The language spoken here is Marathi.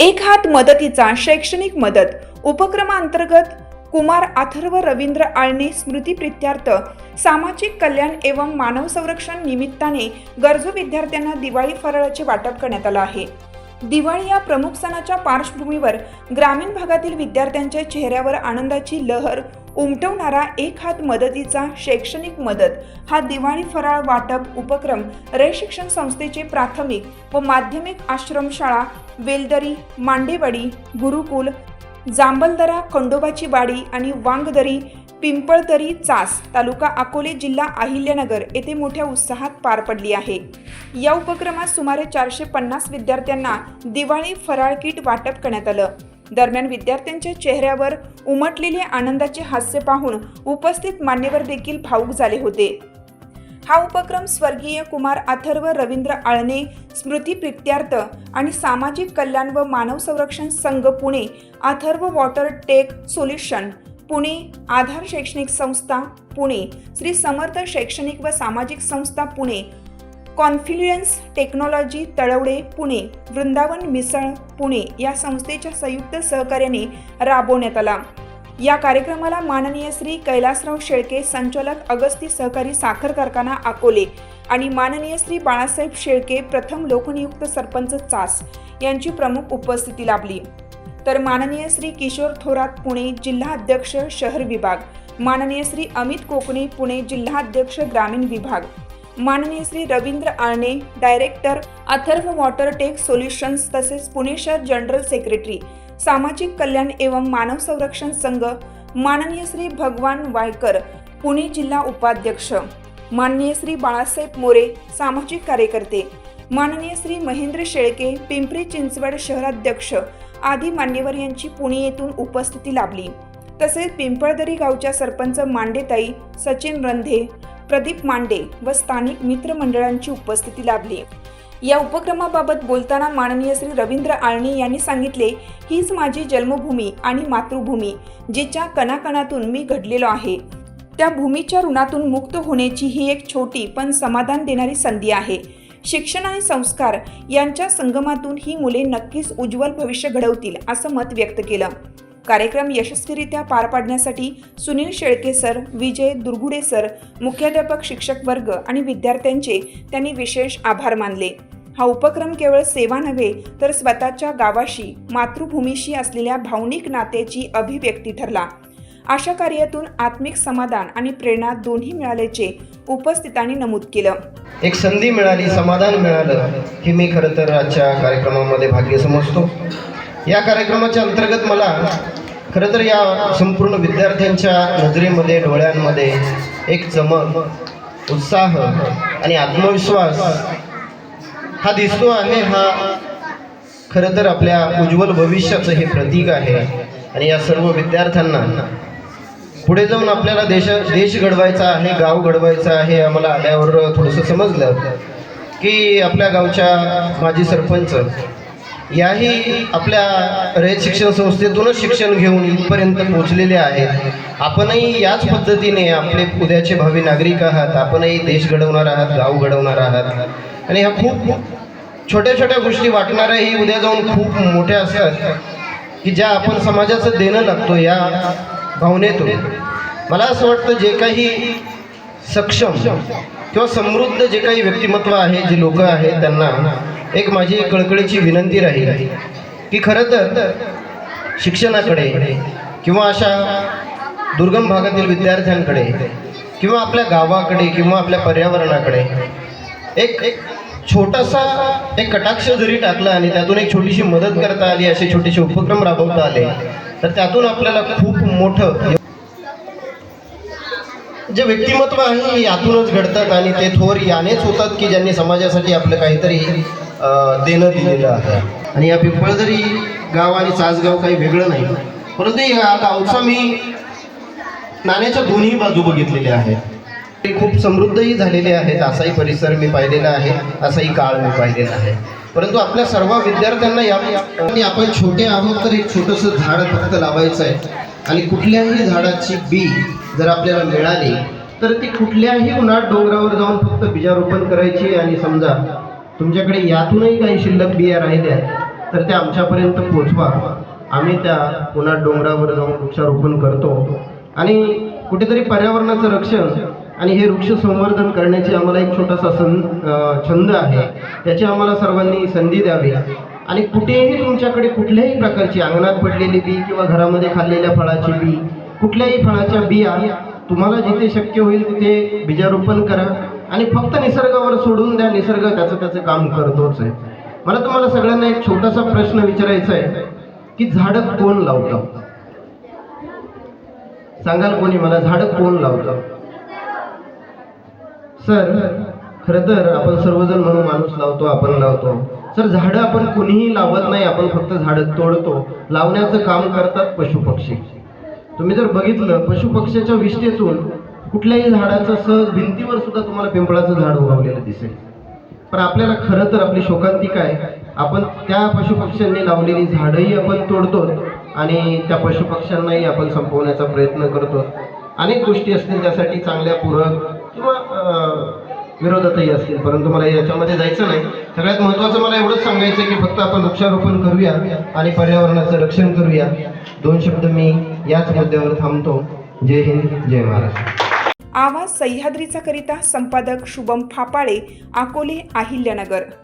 एक हात मदतीचा शैक्षणिक मदत. उपक्रमांतर्गत कुमार अथर्व रवींद्र आळणे स्मृती प्रित्यार्थ सामाजिक कल्याण एवं मानव संरक्षण निमित्ताने गरजू विद्यार्थ्यांना दिवाळी फराळाचे वाटप करण्यात आलं आहे. दिवाळी या प्रमुख सणाच्या पार्श्वभूमीवर ग्रामीण भागातील विद्यार्थ्यांच्या चेहऱ्यावर आनंदाची लहर उमटवणारा एक हात मदतीचा शैक्षणिक मदत हा दिवाळी फराळ वाटप उपक्रम रे शिक्षण संस्थेचे प्राथमिक व माध्यमिक आश्रमशाळा वेलदरी मांडेवाडी गुरुकुल जांबलदरा खंडोबाची वाडी आणि वांगदरी पिंपळदरी चास तालुका अकोले जिल्हा अहिल्यानगर येथे मोठ्या उत्साहात पार पडली आहे. या उपक्रमात सुमारे चारशे पन्नास विद्यार्थ्यांना दिवाळी फराळ किट वाटप करण्यात आलं. दरम्यान विद्यार्थ्यांच्या चेहऱ्यावर उमटलेले आनंदाचे हास्य पाहून उपस्थित मान्यवर देखील भाऊक झाले होते. हा उपक्रम स्वर्गीय कुमार अथर्व रवींद्र आळणे स्मृती प्रित्यार्थ आणि सामाजिक कल्याण व मानव संरक्षण संघ Pune Atharva water tech solution Pune Aadhaar शैक्षणिक संस्था पुणे श्री समर्थ शैक्षणिक व सामाजिक संस्था पुणे कॉन्फ्लुएन्स टेक्नॉलॉजी तळवडे पुणे वृंदावन मिसळ पुणे या संस्थेच्या संयुक्त सहकार्याने राबवण्यात आला. या कार्यक्रमाला माननीय श्री कैलासराव शेळके संचालक अगस्ती सहकारी साखर कारखाना अकोले आणि माननीय श्री बाळासाहेब शेळके प्रथम लोकनियुक्त सरपंच चास यांची प्रमुख उपस्थिती लाभली. तर माननीय श्री किशोर थोरात पुणे जिल्हा अध्यक्ष शहर विभाग. माननीय श्री अमित कोकणे पुणे जिल्हा अध्यक्ष ग्रामीण विभाग. माननीय Shri Ravindra Alane director Atharva water tech solutions तसेच पुणे शहर जनरल सेक्रेटरी सामाजिक कल्याण एवं मानव संरक्षण संघ माननीय श्री भगवान वायकर पुणे जिल्हा उपाध्यक्ष माननीय श्री बाळासाहेब मोरे सामाजिक कार्यकर्ते माननीय श्री महेंद्र शेळके पिंपरी चिंचवड शहराध्यक्ष आदी मान्यवर यांची पुणे येथून उपस्थिती लाभली. तसेच पिंपळदरी गावच्या सरपंच मांडेताई सचिन रंधे प्रदीप मांडे व स्थानिक मित्रमंडळांची उपस्थिती लाभली. या उपक्रमाबाबत बोलताना माननीय श्री रवींद्र आळणी यांनी सांगितले हीच माझी जन्मभूमी आणि मातृभूमी जिच्या कणाकणातून मी घडलेलो आहे. त्या भूमीच्या ऋणातून मुक्त होण्याची ही एक छोटी पण समाधान देणारी संधी आहे. शिक्षण आणि संस्कार यांच्या संगमातून ही मुले नक्कीच उज्ज्वल भविष्य घडवतील असं मत व्यक्त केलं. कार्यक्रम यशस्वीरित्या पार पाडण्यासाठी सुनील शेळके सर विजय दुर्गुडे सर मुख्याध्यापक शिक्षक वर्ग आणि विद्यार्थ्यांचे त्यांनी विशेष आभार मानले. हा उपक्रम केवळ सेवा नव्हे तर स्वतःच्या गावाशी मातृभूमीशी असलेल्या भावनिक नात्याची अभिव्यक्ती ठरला. अशा कार्यातून आत्मिक समाधान आणि प्रेरणा दोन्ही मिळाल्याचे उपस्थितांनी नमूद केलं. एक संधी मिळाली समाधान मिळालं हे मी खरं तर आजच्या कार्यक्रमामध्ये भाग्य समजतो या कार्यक्रमाच्या अंतर्गत मला खरं तर या संपूर्ण विद्यार्थ्यांच्या नजरेमध्ये डोळ्यांमध्ये एक चमक उत्साह आणि आत्मविश्वास हा दिसतो आहे. हा खरं तर आपल्या उज्ज्वल भविष्याचं हे प्रतीक आहे. आणि या सर्व विद्यार्थ्यांना पुढे जाऊन आपल्याला देश देश घडवायचा आहे गाव घडवायचं आहे आम्हाला आल्यावर थोडंसं समजलं की आपल्या गावच्या माजी सरपंच याही आपल्या रयत शिक्षण संस्थेतूनच शिक्षण घेऊन इथपर्यंत पोहोचलेले आहेत. आपणही याच पद्धतीने आपले उद्याचे भावी नागरिक आहात. आपणही देश घडवणार आहात गाव घडवणार आहात. आणि ह्या खूप छोट्या छोट्या गोष्टी वाटणाऱ्याही उद्या जाऊन खूप मोठ्या असतात की ज्या आपण समाजाचं देणं लागतो या भावनेतून. मला असं वाटतं जे काही सक्षम किंवा समृद्ध जे काही व्यक्तिमत्व आहे जे लोक आहेत त्यांना एक माझी कळकळीची विनंती राहील की खरं तर शिक्षणाकडे किंवा अशा दुर्गम भागातील विद्यार्थ्यांकडे किंवा आपल्या गावाकडे किंवा आपल्या पर्यावरणाकडे एक एक छोटासा एक कटाक्ष जरी टाकला आणि त्यातून एक छोटीशी मदत करता आली असे छोटेसे उपक्रम राबवता आले तर त्यातून आपल्याला खूप मोठं जे व्यक्तिमत्व आहे यातूनच घडतात आणि ते थोर यानेच होतात की ज्यांनी समाजासाठी आपलं काहीतरी देणं दिलेलं आहे. आणि या पिंपळदरी गाव आणि चासगाव काही वेगळं नाही. परंतु या गावचा मी नाण्याच्या दोन्ही बाजू बघितलेल्या आहेत. ते खूप समृद्धही झालेले आहेत असाही परिसर मी पाहिलेला आहे असाही काळ मी पाहिलेला आहे. परंतु आपल्या सर्व विद्यार्थ्यांना या आपण छोटे आहोत तर एक छोटंसं झाड फक्त लावायचं आहे आणि कुठल्याही झाडाची बी जर आपल्याला मिळाली तर ती कुठल्याही उन्हाळ डोंगरावर जाऊन फक्त बीजारोपण करायची आणि समजा तुमच्याकडे यातूनही काही शिल्लक बिया राहिल्या तर त्या आमच्यापर्यंत पोचवा. आम्ही त्या उन्हात डोंगरावर जाऊन वृक्षारोपण करतो. आणि कुठेतरी पर्यावरणाचं रक्षण आणि हे वृक्ष संवर्धन करण्याची आम्हाला एक छोटासा सं छंद आहे. त्याची आम्हाला सर्वांनी संधी द्यावी. आणि कुठेही तुमच्याकडे कुठल्याही प्रकारची अंगणात पडलेली बी किंवा घरामध्ये खाल्लेल्या फळाची बी कुठल्याही फळाच्या बिया तुम्हाला जिथे शक्य होईल तिथे बीजारोपण करा. आणि फक्त निसर्गावर सोडून द्या. निसर्ग त्याचं त्याचं काम करतोच आहे. मला तुम्हाला सगळ्यांना एक छोटासा प्रश्न विचारायचा आहे की झाडं कोण लावतं? सांगाल कोणी मला झाडं कोण लावतं? सर खरं तर आपण सर्वजण म्हणून माणूस लावतो आपण लावतो. सर झाडं आपण कोणीही लावत नाही. आपण फक्त झाडं तोडतो. लावण्याचं काम करतात पशुपक्षी. तुम्ही जर बघितलं पशुपक्ष्याच्या विष्ठेतून कुठल्याही झाडाचं सहज भिंतीवर सुद्धा तुम्हाला पिंपळाचं झाड उगवलेलं दिसेल. पण आपल्याला खरं तर आपली शोकांतिका आहे आपण त्या पशुपक्ष्यांनी लावलेली झाडंही आपण तोडतो आणि त्या पशुपक्ष्यांनाही आपण संपवण्याचा प्रयत्न करतो अनेक गोष्टी असतील त्यासाठी चांगल्या पूरक किंवा विरोधातही असतील. परंतु मला याच्यामध्ये जायचं नाही. सगळ्यात महत्त्वाचं मला एवढंच सांगायचं की फक्त आपण वृक्षारोपण करूया आणि पर्यावरणाचं रक्षण करूया. दोन शब्द मी याच मुद्द्यावर थांबतो. जय हिंद जय महाराष्ट्र. आवाज सह्याद्रीचा करिता संपादक शुभम फापाळे अकोले अहिल्यानगर.